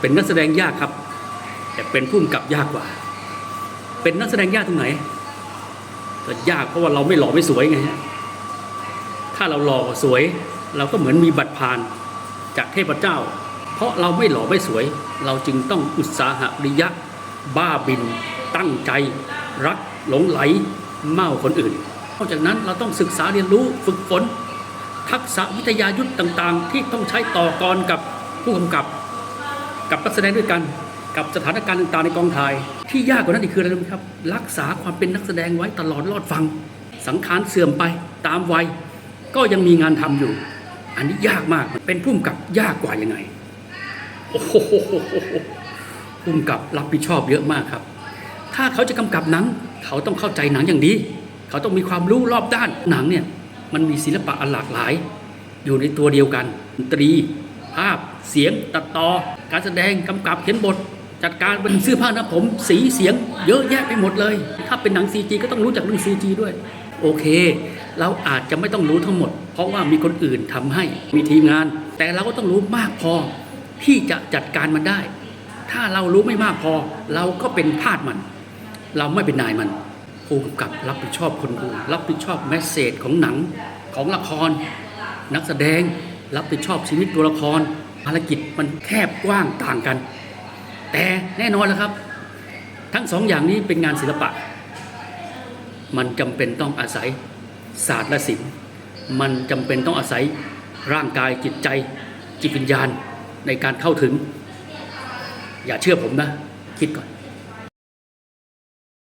เป็นนักแสดงยากครับ แต่เป็นผู้กำกับยากกว่า เป็นนักแสดงยากตรงไหนก็ยากเพราะว่าเราไม่หล่อไม่สวยไงฮะถ้าเราหล่อสวย เราก็เหมือนมีบัตรผ่านจากเทพเจ้า เพราะเราไม่หล่อไม่สวย เราจึงต้องอุตสาหะริยะ บ้าบิน ตั้งใจ รักหลงไหลเมาคนอื่นนอกจากนั้นเราต้องศึกษาเรียนรู้ฝึกฝน ทักษะวิทยายุทธ์ต่างๆ ที่ต้องใช้ต่อกรกับผู้กำกับ กับนักแสดงด้วยกัน กับสถานการณ์ต่างๆในกองถ่าย ที่ยากกว่านั้นอีกคืออะไรรู้ไหมครับ รักษาความเป็นนักแสดงไว้ตลอดรอดฟัง สังขารเสื่อมไปตามวัย ก็ยังมีงานทำอยู่ อันนี้ยากมากเป็นผู้กำกับยากกว่ายังไงโอ้โหผู้กำกับรับผิดชอบเยอะมากครับ ถ้าเขาจะกำกับหนัง เขาต้องเข้าใจหนังอย่างดี เขาต้องมีความรู้รอบด้านหนังเนี่ยมันมีศิลปะอันหลากหลาย อยู่ในตัวเดียวกันดนตรี ภาพ เสียงตัดต่อ การแสดงกำกับเขียนบท จัดการเป็นเสื้อผ้าหน้าผม สีเสียงเยอะแยะไปหมดเลย ถ้าเป็นหนัง CG ก็ต้องรู้จักเรื่อง CG ด้วย โอเค เราอาจจะไม่ต้องรู้ทั้งหมด เพราะว่ามีคนอื่นทำให้มีทีมงาน แต่เราก็ต้องรู้มากพอที่จะจัดการมันได้ ถ้าเรารู้ไม่มากพอ เราก็เป็นทาสมัน เราไม่เป็นนายมันผู้กำกับรับผิดชอบคนดูรับผิดชอบแมสเซจของหนังของละคร นักแสดงรับผิดชอบชีวิตตัวละครารกิจมันแคบกว้างต่างกัน แต่แน่นอนแล้วครับ ทั้งสองอย่างนี้เป็นงานศิลปะ มันจำเป็นต้องอาศัยศาสตร์และศิลป์มันจำเป็นต้องอาศัยร่างกายจิตใจจิตวิญญาณในการเข้าถึง อย่าเชื่อผมนะ คิดก่อน